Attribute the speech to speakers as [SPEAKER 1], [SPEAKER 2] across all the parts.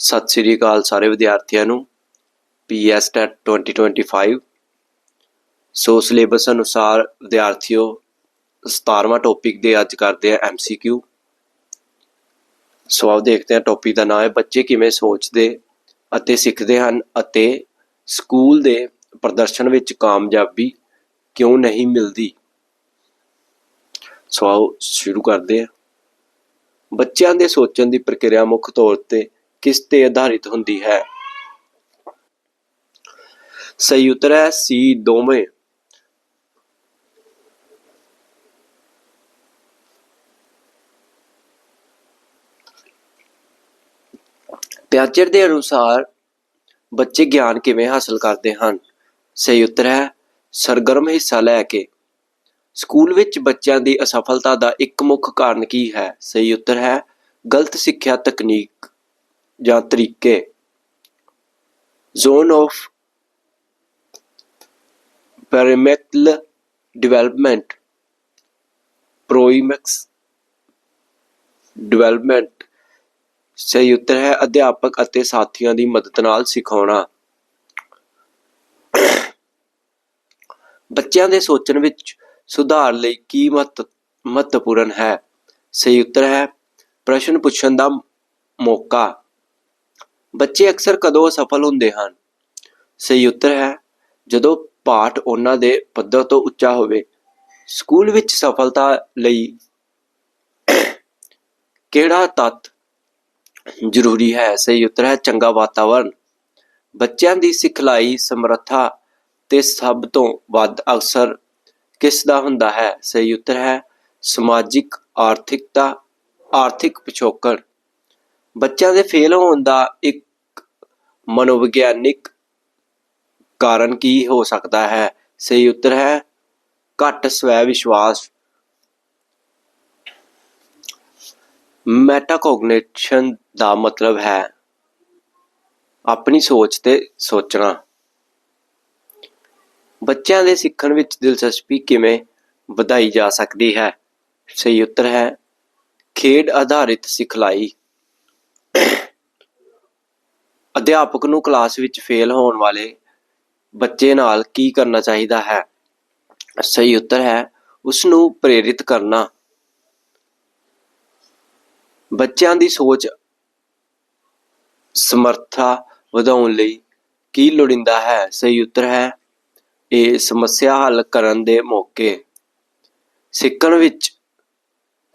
[SPEAKER 1] ਸਤਿ ਸ੍ਰੀ ਅਕਾਲ ਸਾਰੇ ਵਿਦਿਆਰਥੀਆਂ ਨੂੰ। ਪੀਐਸ ਟੈਟ 2025 ਸੋ ਸਿਲੇਬਸ ਅਨੁਸਾਰ ਵਿਦਿਆਰਥੀਓ 17ਵਾਂ ਟੌਪਿਕ ਦੇ ਅੱਜ ਕਰਦੇ ਆ ਐਮਸੀਕਿਊ ਸੋ ਆਓ ਦੇਖਦੇ ਹਾਂ ਟੌਪਿਕ ਦਾ ਨਾਮ ਹੈ, ਬੱਚੇ ਕਿਵੇਂ ਸੋਚਦੇ ਅਤੇ ਸਿੱਖਦੇ ਹਨ ਅਤੇ ਸਕੂਲ ਦੇ ਪ੍ਰਦਰਸ਼ਨ ਵਿੱਚ ਕਾਮਯਾਬੀ ਕਿਉਂ ਨਹੀਂ ਮਿਲਦੀ। ਸੋ ਆਓ ਸ਼ੁਰੂ ਕਰਦੇ ਹਾਂ। ਬੱਚਿਆਂ ਦੇ ਸੋਚਣ ਦੀ ਪ੍ਰਕਿਰਿਆ ਮੁੱਖ ਤੌਰ ਤੇ ਕਿਸ ਤੇ ਆਧਾਰਿਤ ਹੁੰਦੀ ਹੈ? ਸਹੀ ਉੱਤਰ ਹੈ ਸੀ, ਦੋਵੇਂ। ਪਿਆਚਰ ਦੇ ਅਨੁਸਾਰ ਬੱਚੇ ਗਿਆਨ ਕਿਵੇਂ ਹਾਸਲ ਕਰਦੇ ਹਨ? ਸਹੀ ਉੱਤਰ ਹੈ ਸਰਗਰਮ ਹਿੱਸਾ ਲੈ ਕੇ। ਸਕੂਲ ਵਿੱਚ ਬੱਚਿਆਂ ਦੀ ਅਸਫਲਤਾ ਦਾ ਇੱਕ ਮੁੱਖ ਕਾਰਨ ਕੀ ਹੈ? ਸਹੀ ਉੱਤਰ ਹੈ ਗਲਤ ਸਿੱਖਿਆ ਤਕਨੀਕ। ਜਾਂ ਤਰੀਕੇ। ਜ਼ੋਨ ਆਫ ਪੈਰਾਮੈਟਲ ਡਿਵੈਲਪਮੈਂਟ ਪ੍ਰੋਇਮੈਕਸ ਡਿਵੈਲਪਮੈਂਟ ਸਹੀ ਉੱਤਰ ਹੈ, ਅਧਿਆਪਕ ਅਤੇ ਸਾਥੀਆਂ ਦੀ ਮਦਦ ਨਾਲ ਸਿਖਾਉਣਾ। ਬੱਚਿਆਂ ਦੇ ਸੋਚਣ ਵਿੱਚ ਸੁਧਾਰ ਲਈ ਕੀ ਮਹੱਤ- ਮਹੱਤਵਪੂਰਨ ਹੈ? ਸਹੀ ਉੱਤਰ ਹੈ, ਪ੍ਰਸ਼ਨ ਪੁੱਛਣ ਦਾ ਮੌਕਾ। ਬੱਚੇ ਅਕਸਰ ਕਦੋਂ ਅਸਫਲ ਹੁੰਦੇ ਹਨ? ਸਹੀ ਉੱਤਰ ਹੈ, ਜਦੋਂ ਪਾਠ ਉਹਨਾਂ ਦੇ ਪੱਧਰ ਤੋਂ ਉੱਚਾ ਹੋਵੇ। ਸਕੂਲ ਵਿੱਚ ਸਫਲਤਾ ਲਈ ਕਿਹੜਾ ਤੱਤ ਜ਼ਰੂਰੀ ਹੈ? ਸਹੀ ਉੱਤਰ ਹੈ, ਚੰਗਾ ਵਾਤਾਵਰਣ ਬੱਚਿਆਂ ਦੀ ਸਿਖਲਾਈ, ਸਮਰੱਥਾ ਤੇ ਸਭ ਤੋਂ ਵੱਧ ਅਕਸਰ ਕਿਸ ਦਾ ਹੁੰਦਾ ਹੈ? ਸਹੀ ਉੱਤਰ ਹੈ, ਸਮਾਜਿਕ ਆਰਥਿਕਤਾ, ਆਰਥਿਕ ਪਿਛੋਕੜ। ਬੱਚਿਆਂ ਦੇ ਫੇਲ ਹੋਣ ਦਾ ਇੱਕ ਮਨੋਵਿਗਿਆਨਿਕ ਕਾਰਨ ਕੀ ਹੋ ਸਕਦਾ ਹੈ? ਸਹੀ ਉੱਤਰ ਹੈ, ਘੱਟ ਸਵੈ ਵਿਸ਼ਵਾਸ ਮੈਟਾਕੋਗਨੀਸ਼ਨ ਦਾ ਮਤਲਬ ਹੈ ਆਪਣੀ ਸੋਚ ਤੇ ਸੋਚਣਾ। ਬੱਚਿਆਂ ਦੇ ਸਿੱਖਣ ਵਿੱਚ ਦਿਲਚਸਪੀ ਕਿਵੇਂ ਵਧਾਈ ਜਾ ਸਕਦੀ ਹੈ? ਸਹੀ ਉੱਤਰ ਹੈ, ਖੇਡ ਆਧਾਰਿਤ ਸਿਖਲਾਈ ਅਧਿਆਪਕ ਨੂੰ ਕਲਾਸ ਵਿੱਚ ਫੇਲ ਹੋਣ ਵਾਲੇ ਬੱਚੇ ਨਾਲ ਕੀ ਕਰਨਾ ਚਾਹੀਦਾ ਹੈ? ਸਹੀ ਉੱਤਰ ਹੈ ਉਸ ਨੂੰ ਪ੍ਰੇਰਿਤ ਕਰਨਾ। ਬੱਚਿਆਂ ਦੀ ਸੋਚ ਸਮਰੱਥਾ ਵਧਾਉਣ ਲਈ ਕੀ ਲੋੜੀਂਦਾ ਹੈ? ਸਹੀ ਉੱਤਰ ਹੈ, ਇਹ ਸਮੱਸਿਆ ਹੱਲ ਕਰਨ ਦੇ ਮੌਕੇ। ਸਿੱਖਣ ਵਿੱਚ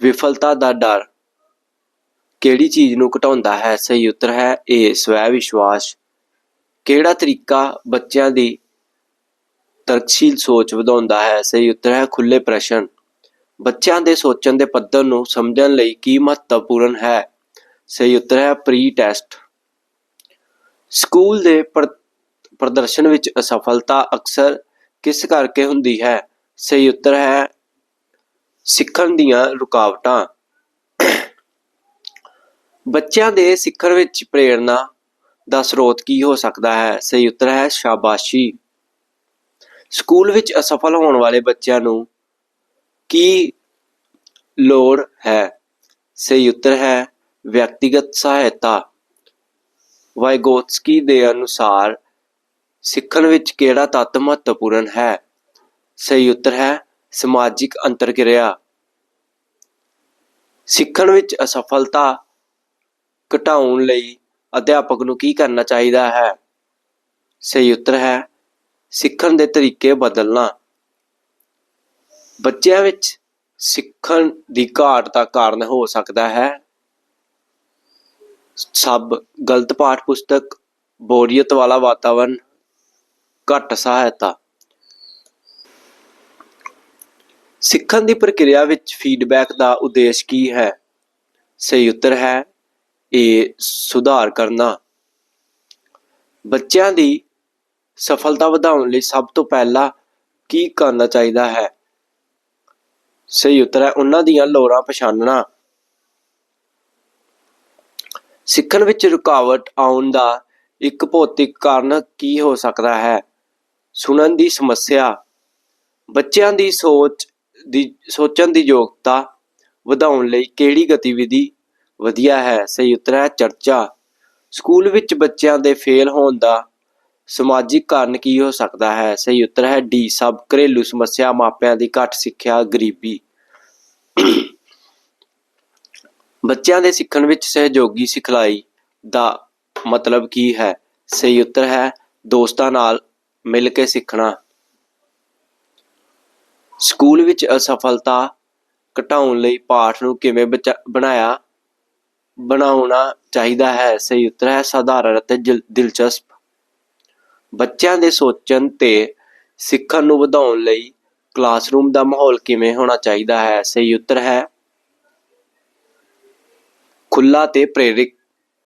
[SPEAKER 1] ਵਿਫਲਤਾ ਦਾ ਡਰ। ਕਿਹੜੀ ਚੀਜ਼ ਨੂੰ ਘਟਾਉਂਦਾ ਹੈ? ਸਹੀ ਉੱਤਰ ਹੈ ਇਹ ਸਵੈ ਵਿਸ਼ਵਾਸ। ਕਿਹੜਾ ਤਰੀਕਾ ਬੱਚਿਆਂ ਦੀ ਤਰਕਸ਼ੀਲ ਸੋਚ ਵਧਾਉਂਦਾ ਹੈ? ਸਹੀ ਉੱਤਰ ਹੈ ਖੁੱਲੇ ਪ੍ਰਸ਼ਨ। ਬੱਚਿਆਂ ਦੇ ਸੋਚਣ ਦੇ ਪੱਧਰ ਨੂੰ ਸਮਝਣ ਲਈ ਕੀ ਮਹੱਤਵਪੂਰਨ ਹੈ? ਸਹੀ ਉੱਤਰ ਹੈ ਪ੍ਰੀ ਟੈਸਟ ਸਕੂਲ ਦੇ ਪ੍ਰ- ਪ੍ਰਦਰਸ਼ਨ ਵਿੱਚ ਅਸਫਲਤਾ ਅਕਸਰ ਕਿਸ ਕਰਕੇ ਹੁੰਦੀ ਹੈ? ਸਹੀ ਉੱਤਰ ਹੈ ਸਿੱਖਣ ਦੀਆਂ ਰੁਕਾਵਟਾਂ। ਬੱਚਿਆਂ ਦੇ ਸਿੱਖਣ ਵਿੱਚ ਪ੍ਰੇਰਣਾ ਦਾ ਸਰੋਤ ਕੀ ਹੋ ਸਕਦਾ ਹੈ? ਸਹੀ ਉੱਤਰ ਹੈ ਸ਼ਾਬਾਸ਼ੀ। ਸਕੂਲ ਵਿੱਚ ਅਸਫਲ ਹੋਣ ਵਾਲੇ ਬੱਚਿਆਂ ਨੂੰ ਕੀ ਲੋੜ ਹੈ? ਸਹੀ ਉੱਤਰ ਹੈ ਵਿਅਕਤੀਗਤ ਸਹਾਇਤਾ। ਵਾਈਗੋਤਸਕੀ ਦੇ ਅਨੁਸਾਰ ਸਿੱਖਣ ਵਿੱਚ ਕਿਹੜਾ ਤੱਤ ਮਹੱਤਵਪੂਰਨ ਹੈ? ਸਹੀ ਉੱਤਰ ਹੈ ਸਮਾਜਿਕ ਅੰਤਰਕਿਰਿਆ। ਸਿੱਖਣ ਵਿੱਚ ਅਸਫਲਤਾ ਘਟਾਉਣ ਲਈ ਅਧਿਆਪਕ ਨੂੰ ਕੀ ਕਰਨਾ ਚਾਹੀਦਾ ਹੈ? ਸਹੀ ਉੱਤਰ ਹੈ, ਸਿੱਖਣ ਦੇ ਤਰੀਕੇ ਬਦਲਣਾ। ਬੱਚਿਆਂ ਵਿੱਚ ਸਿੱਖਣ ਦੀ ਘਾਟ ਦਾ ਕਾਰਨ ਹੋ ਸਕਦਾ ਹੈ। ਸਭ ਗਲਤ ਪਾਠ ਪੁਸਤਕ ਬੋਰੀਅਤ ਵਾਲਾ ਵਾਤਾਵਰਣ ਘੱਟ ਸਹਾਇਤਾ। ਸਿੱਖਣ ਦੀ ਪ੍ਰਕਿਰਿਆ ਵਿੱਚ ਫੀਡਬੈਕ ਦਾ ਉਦੇਸ਼ ਕੀ ਹੈ? ਸਹੀ ਉੱਤਰ ਹੈ ਇਹ ਸੁਧਾਰ ਕਰਨਾ। ਬੱਚਿਆਂ ਦੀ ਸਫਲਤਾ ਵਧਾਉਣ ਲਈ ਸਭ ਤੋਂ ਪਹਿਲਾਂ ਕੀ ਕਰਨਾ ਚਾਹੀਦਾ ਹੈ? ਸਹੀ ਉੱਤਰ ਹੈ, ਉਹਨਾਂ ਦੀਆਂ ਲੋੜਾਂ ਪਛਾਣਨਾ। ਸਿੱਖਣ ਵਿੱਚ ਰੁਕਾਵਟ ਆਉਣ ਦਾ ਇੱਕ ਭੌਤਿਕ ਕਾਰਨ ਕੀ ਹੋ ਸਕਦਾ ਹੈ? ਸੁਣਨ ਦੀ ਸਮੱਸਿਆ। ਬੱਚਿਆਂ ਦੀ ਸੋਚ ਦੀ, ਸੋਚਣ ਦੀ ਯੋਗਤਾ ਵਧਾਉਣ ਲਈ ਕਿਹੜੀ ਗਤੀਵਿਧੀ ਵਧੀਆ ਹੈ, ਸਹੀ ਉੱਤਰ ਹੈ, ਚਰਚਾ। ਸਕੂਲ ਵਿੱਚ ਬੱਚਿਆਂ ਦੇ ਫੇਲ ਹੋਣ ਦਾ ਸਮਾਜਿਕ ਕਾਰਨ ਕੀ ਹੋ ਸਕਦਾ ਹੈ? ਸਹੀ ਉੱਤਰ ਹੈ, ਡੀ, ਸਭ ਘਰੇਲੂ ਸਮੱਸਿਆ, ਮਾਪਿਆਂ ਦੀ ਘੱਟ ਸਿੱਖਿਆ, ਗਰੀਬੀ। ਬੱਚਿਆਂ ਦੇ ਸਿੱਖਣ ਵਿੱਚ ਸਹਿਯੋਗੀ ਸਿਖਲਾਈ ਦਾ ਮਤਲਬ ਕੀ ਹੈ? ਸਹੀ ਉੱਤਰ ਹੈ, ਦੋਸਤਾਂ ਨਾਲ ਮਿਲ ਕੇ ਸਿੱਖਣਾ। ਸਕੂਲ ਵਿੱਚ ਅਸਫਲਤਾ ਘਟਾਉਣ ਲਈ ਪਾਠ ਨੂੰ ਕਿਵੇਂ ਬਚਾ- ਬਣਾਇਆ ਬਣਾਉਣਾ ਚਾਹੀਦਾ ਹੈ। ਸਹੀ ਉੱਤਰ ਹੈ, ਸਧਾਰਨ ਅਤੇ ਦਿਲ- ਦਿਲਚਸਪ। ਬੱਚਿਆਂ ਦੇ ਸੋਚਣ ਤੇ ਸਿੱਖਣ ਨੂੰ ਵਧਾਉਣ ਲਈ ਕਲਾਸਰੂਮ ਦਾ ਮਾਹੌਲ ਕਿਵੇਂ ਹੋਣਾ ਚਾਹੀਦਾ ਹੈ? ਸਹੀ ਉੱਤਰ ਹੈ ਖੁੱਲਾ ਤੇ ਪ੍ਰੇਰਕ